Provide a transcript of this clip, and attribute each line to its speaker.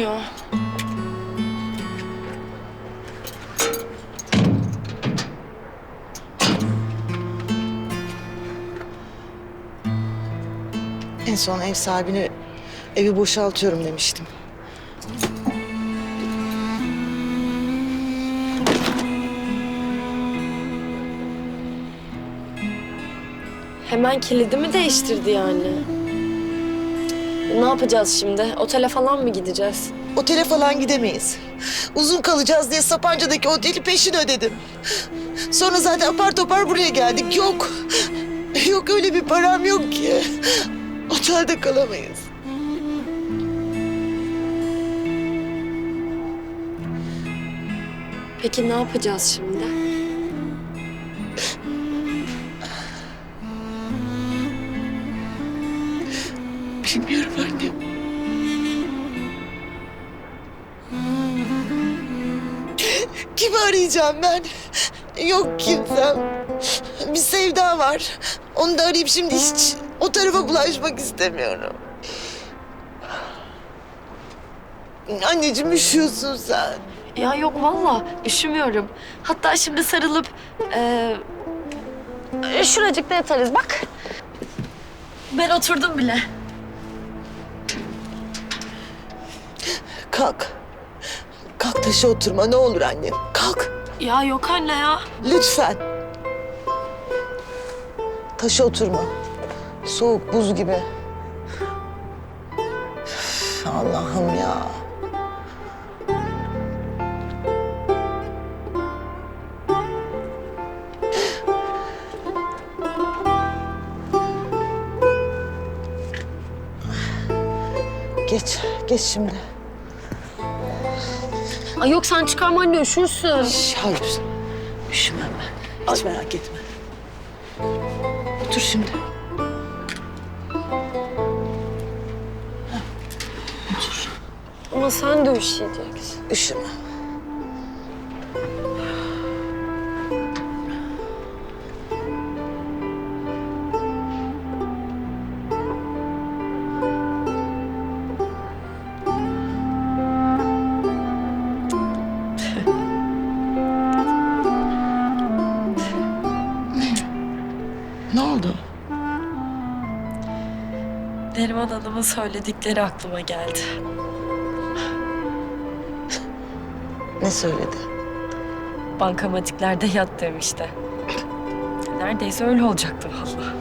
Speaker 1: ya?
Speaker 2: En son ev sahibine evi boşaltıyorum demiştim.
Speaker 1: Hemen kilidimi değiştirdi yani. Ne yapacağız şimdi? Otele falan mı gideceğiz?
Speaker 2: Otele falan gidemeyiz. Uzun kalacağız diye Sapanca'daki oteli peşin ödedim. Sonra zaten apar topar buraya geldik. Yok. Yok öyle bir param yok ki. Otelde kalamayız.
Speaker 1: Peki ne yapacağız şimdi?
Speaker 2: Bilmiyorum annem. Kimi arayacağım ben? Yok kimsem. Bir sevda var. Onu da arayıp şimdi hiç o tarafa bulaşmak istemiyorum. Anneciğim üşüyorsun sen.
Speaker 1: Ya yok valla üşümüyorum. Hatta şimdi sarılıp eee şuracıkta yatarız bak. Ben oturdum bile.
Speaker 2: Kalk. Kalk taşa oturma ne olur annem. Kalk.
Speaker 1: Ya yok anne ya.
Speaker 2: Lütfen. Taşa oturma. Soğuk buz gibi. Üf, Allah'ım ya. Geç, geç şimdi.
Speaker 1: Ay yok sen çıkarma anne üşürsün.
Speaker 2: Hayır, üşümem ben. Hiç merak etme. Otur şimdi.
Speaker 1: Ama sen de üşüyeceksin.
Speaker 2: Üşüme. Oldu?
Speaker 1: Neriman Hanım'ın söyledikleri aklıma geldi.
Speaker 2: Ne söyledi?
Speaker 1: Bankamatiklerde yat demişti. Neredeyse öyle olacaktı vallahi.